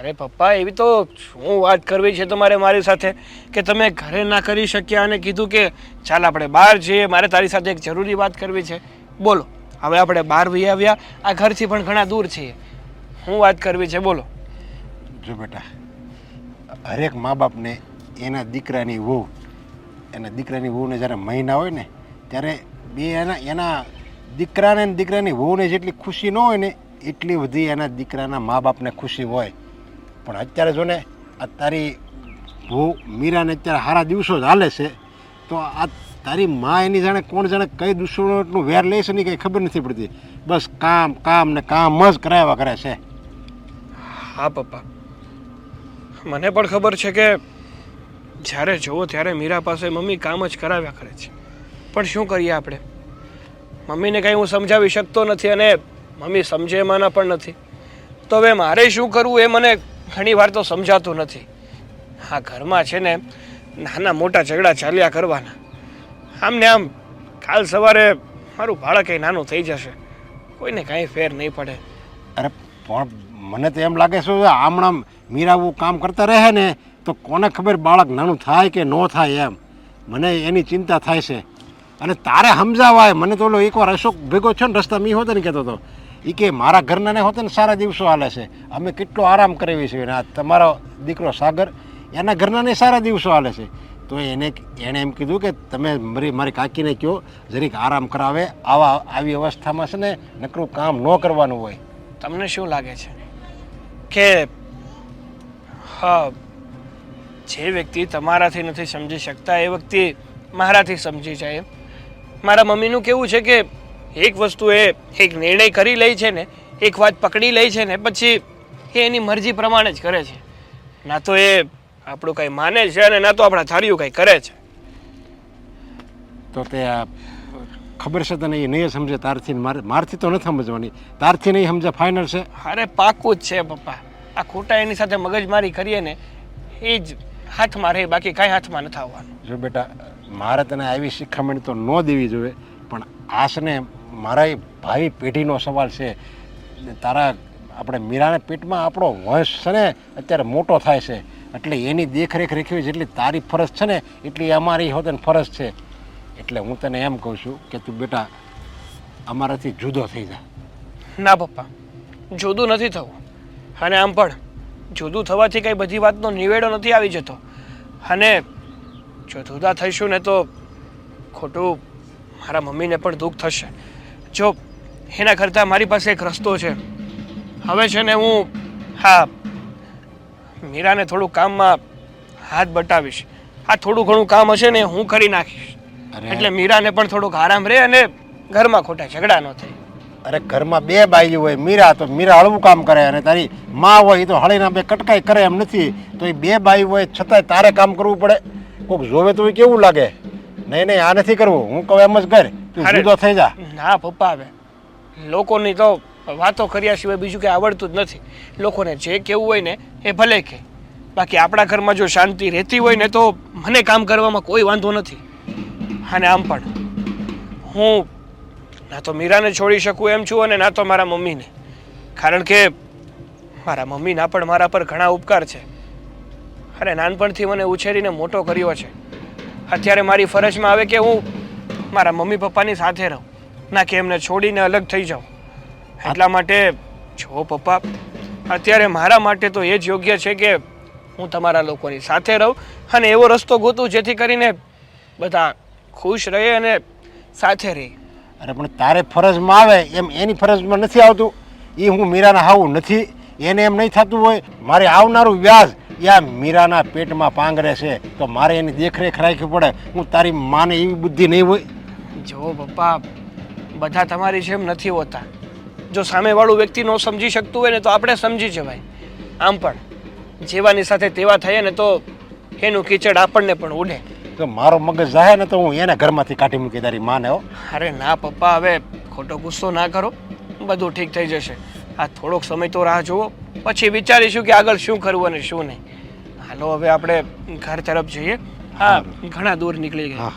અરે પપ્પા એવી તો શું વાત કરવી છે તમારે મારી સાથે? કે તમે ઘરે ના કરી શક્યા અને કીધું કે, ચાલ આપણે બહાર જઈએ, મારે તારી સાથે એક જરૂરી વાત કરવી છે. બોલો, હવે આપણે બહાર વહી આવ્યા, આ ઘરથી પણ ઘણા દૂર છીએ. શું વાત કરવી છે, બોલો. જો બેટા, હરેક મા બાપને એના દીકરાની વહુ, એના દીકરાની વહુને જ્યારે મહિના હોય ને, ત્યારે બે એના એના દીકરાને દીકરાની વહુને જેટલી ખુશી ન હોય ને, એટલી બધી એના દીકરાના મા બાપને ખુશી હોય. પણ અત્યારે જો ને, આ તારી ભૂ મીરાને અત્યારે સારા દિવસો જ હાલે છે. તો આ તારી મા એની જાણે કોણ જાણે કઈ દુશ્મનોનું વેર લે છે ને કંઈ ખબર નથી પડતી. બસ કામ કામ ને કામ જ કરાવ્યા કરે છે. હા, પપ્પા. મને પણ ખબર છે કે જ્યારે જુઓ ત્યારે મીરા પાસે મમ્મી કામ જ કરાવ્યા કરે છે. પણ શું કરીએ આપણે? મમ્મીને કંઈ હું સમજાવી શકતો નથી અને મમ્મી સમજે એમાંના પણ નથી. તો હવે મારે શું કરવું એ મને ઘણી વાર તો સમજાતું નથી. હા ઘરમાં છે ને નાના મોટા ઝઘડા ચાલ્યા કરવાના. આમ ને આમ કાલ સવારે મારું બાળક એ નાનું થઈ જશે. કોઈને કાંઈ ફેર નહીં પડે. અરે, પણ મને તો એમ લાગે છે આમણામ મીરાવું કામ કરતા રહે ને, તો કોને ખબર બાળક નાનું થાય કે ન થાય એમ. મને એની ચિંતા થાય છે. અને તારે સમજાવાય. મને તો એકવાર અશોક ભેગો છે ને, રસ્તા મી હોતો ને કહેતો હતો. એ કે મારા ઘરના ને હોતે ને સારા દિવસો હાલે છે. અમે કેટલો આરામ કરાવી છીએ. અને આ તમારો દીકરો સાગર, એના ઘરના ને સારા દિવસો હાલે છે. તો એને એણે એમ કીધું કે તમે મારી મારી કાકીને કહો, જરીક આરામ કરાવે, આવા, આવી અવસ્થામાં છે ને નકરું કામ ન કરવાનું હોય. તમને શું લાગે છે? કે, હા, જે વ્યક્તિ તમારાથી નથી સમજી શકતા, એ વ્યક્તિ મારાથી સમજી જાય મારા મમ્મીનું કેવું છે કે એક વસ્તુ એ એક નિર્ણય કરી લે છે ને એક વાત પકડી લે છે ને પછી એ એની મરજી પ્રમાણે જ કરે છે. ના તો એ આપણું કંઈ માને છે અને ના તો આપણા ધાર્યું કંઈ કરે છે. તો તે આ ખબર છે તને એ નહીં સમજે તારથી મારે મારથી તો નથી સમજવાની. તારથી નહીં સમજે ફાઇનલ છે. અરે પાકું જ છે પપ્પા. આ ખોટા એની સાથે મગજમારી કરીએ ને એ જ હાથમાં રહે બાકી કાંઈ હાથમાં નથી આવવાનું. જો બેટા મારે તને આવી શિખામણ તો ન દેવી જોઈએ. પણ આશને મારા ભાવિ પેઢીનો સવાલ છે. તારા આપણે મીરાને પેટમાં આપણો વંશ છે ને, અત્યારે મોટો થાય છે. એટલે એની દેખરેખ રાખવી જેટલી તારી ફરજ છે ને, એટલી અમારી હોતે ફરજ છે. એટલે હું તને એમ કહું છું કે તું બેટા અમારાથી જુદો થઈ જા. ના પપ્પા, જુદું નથી થવું. અને આમ પણ, જુદું થવાથી કંઈ બધી વાતનો નિવેડો નથી આવી જતો. અને જો જુદા થઈશું ને તો ખોટું મારા મમ્મીને પણ દુઃખ થશે. જો એના કરતાં મારી પાસે એક રસ્તો છે. હવે છે ને હું હા મીરાને થોડું કામમાં હાથ બટાવીશ. આ થોડું ઘણું કામ હશે ને હું કરી નાખીશ. એટલે મીરાને પણ થોડુંક આરામ રહે અને ઘરમાં ખોટા ઝઘડા ન થાય. અરે ઘરમાં બે બાઈ હોય મીરા તો મીરા હળવું કામ કરે અને તારી માં હોય તો હળીના બે કટકાઈ કરે એમ નથી. તો એ બે બાઈ હોય છતાંય તારે કામ કરવું પડે. કોઈક જોવે તો એ કેવું લાગે? નહીં નહીં આ નથી કરવું. હું કહું એમ જ કર. તું અરે. જુદો થઈ જા. ના પપ્પા હવે લોકોની તો વાતો કર્યા સિવાય બીજું કંઈ આવડતું જ નથી. લોકોને જે કહેવું હોય ને એ ભલે કહે. બાકી આપણા ઘરમાં જો શાંતિ રહેતી હોય ને તો મને કામ કરવામાં કોઈ વાંધો નથી. અને આમ પણ હું ના તો મીરાને છોડી શકું એમ છું અને ના તો મારા મમ્મીને. કારણ કે મારા મમ્મીના પણ મારા પર ઘણા ઉપકાર છે. અરે નાનપણથી મને ઉછેરીને મોટો કર્યો છે. અત્યારે મારી ફરજમાં આવે કે હું મારા મમ્મી પપ્પાની સાથે રહું. ના કે એમને છોડીને અલગ થઈ જાઉં. એટલા માટે જો પપ્પા, અત્યારે મારા માટે તો એ જ યોગ્ય છે કે હું તમારા લોકોની સાથે રહું અને એવો રસ્તો ગોતું જેથી કરીને બધા ખુશ રહે અને સાથે રહે. અરે પણ તારે ફરજમાં આવે એમ એની ફરજમાં નથી આવતું. એ હું મીરાના આવું નથી. એને એમ નહીં થતું હોય. મારે આવનારું વ્યાજ યા મીરાના પેટમાં પાંગરે છે તો મારે એની દેખરેખ રાખવી પડે. હું તારી માને એવી બુદ્ધિ નહીં હોય. જો પપ્પા બધા તમારી જેમ નથી હોતા. જો સામેવાળું વ્યક્તિ ન સમજી શકતું હોય ને તો આપણે સમજી જવાય. આમ પણ જેવાની સાથે તેવા થઈએ ને તો એનું કીચડ આપણને પણ ઉડે. તો મારો મગજ જાય ને તો હું એને ઘરમાંથી કાઢી મૂકી તારી માને હો. અરે ના પપ્પા હવે ખોટો ગુસ્સો ના કરો. બધું ઠીક થઈ જશે. આ થોડોક સમય તો રાહ જુઓ. પછી વિચારીશું કે આગળ શું કરવું અને શું નહીં. હાલો હવે આપણે ઘર તરફ જઈએ. હા. ઘણા દૂર નીકળી ગયા.